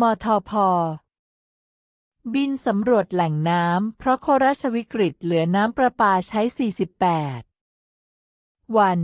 มทพ บินสำรวจแหล่งน้ำ เพราะโคราชวิกฤตเหลือน้ำประปาใช้ 48 วัน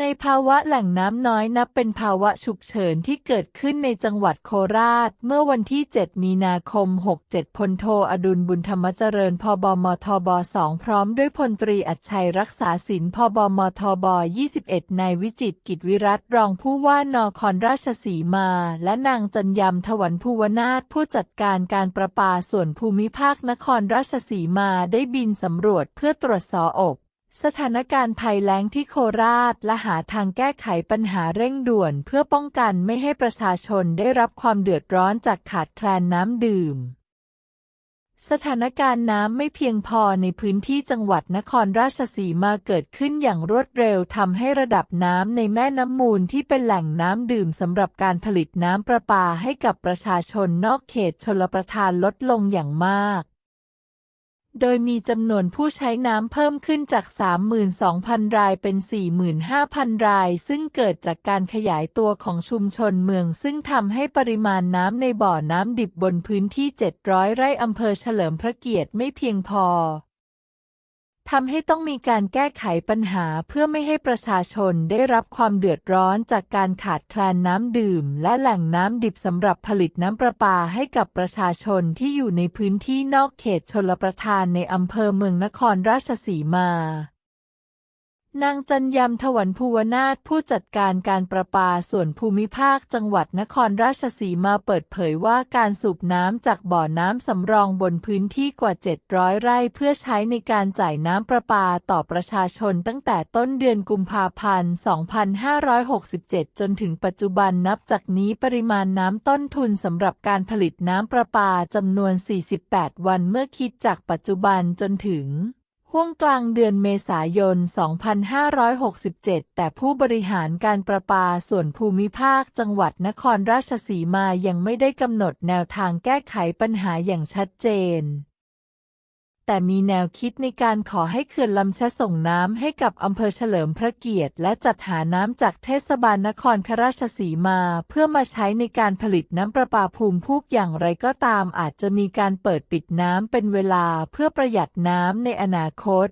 ในภาวะแหล่งน้ำน้อยนับเป็นภาวะฉุกเฉินที่เกิดขึ้นในจังหวัดโคราช เมื่อวันที่ 7 มีนาคม 67 พลโทอดุลบุญธรรมเจริญ พบมทบ 2 พร้อมด้วยพลตรีอัจชัยรักษาศิลป์พบมทบ 21 นายวิจิตกิจวิรัตรองผู้ว่านครราชสีมา และนางจันยำถวันภูวนาถผู้จัดการการประปาส่วนภูมิภาคนครราชสีมาได้บินสำรวจเพื่อตรวจสอบ สถานการณ์ภัยแล้งที่โคราชและหาทางแก้ไขปัญหาเร่งด่วนเพื่อป้องกันไม่ให้ประชาชนได้รับความเดือดร้อนจากขาดแคลนน้ำดื่ม สถานการณ์น้ำไม่เพียงพอในพื้นที่จังหวัดนครราชสีมาเกิดขึ้นอย่างรวดเร็วทำให้ระดับน้ำในแม่น้ำมูลที่เป็นแหล่งน้ำดื่มสำหรับการผลิตน้ำประปาให้กับประชาชนนอกเขตชลประทานลดลงอย่างมาก โดยมีจำนวนผู้ใช้น้ำเพิ่มขึ้นจาก 32,000 รายเป็น 45,000 ราย ซึ่งเกิดจากการขยายตัวของชุมชนเมือง ซึ่งทำให้ปริมาณน้ำในบ่อน้ำดิบบนพื้นที่ 700 ไร่อำเภอเฉลิมพระเกียรติไม่เพียงพอ ทำให้ต้องมีการแก้ไขปัญหาเพื่อไม่ให้ประชาชนได้รับความเดือดร้อนจากการขาดแคลนน้ำดื่ม และแหล่งน้ำดิบสำหรับผลิตน้ำประปาให้กับประชาชนที่อยู่ในพื้นที่นอกเขตชลประทานในอำเภอเมืองนครราชสีมา นางจันยำถวันภูวนาถผู้จัดการการประปาส่วนภูมิภาคจังหวัดนครราชสีมาเปิดเผยว่าการสูบน้ำจากบ่อน้ำสำรองบนพื้นที่กว่า 700 ไร่เพื่อใช้ในการจ่ายน้ำประปาต่อประชาชนตั้งแต่ต้นเดือนกุมภาพันธ์ 2567 จนถึงปัจจุบันนับจากนี้ปริมาณน้ำต้นทุนสำหรับการผลิตน้ำประปาจำนวน 48 วันเมื่อคิดจากปัจจุบันจนถึง ห่วงกลางเดือนเมษายน 2567 แต่ผู้บริหารการประปาส่วนภูมิภาคจังหวัดนครราชสีมายังไม่ได้กำหนดแนวทางแก้ไขปัญหาอย่างชัดเจน แต่มีแนวคิดในการขอให้เขื่อนลำชะส่งน้ำให้กับอำเภอเฉลิมพระเกียรติ และจัดหาน้ำจากเทศบาลนครราชสีมา เพื่อมาใช้ในการผลิตน้ำประปาภูมิพูกอย่างไรก็ตามอาจจะมีการเปิดปิดน้ำเป็นเวลาเพื่อประหยัดน้ำในอนาคต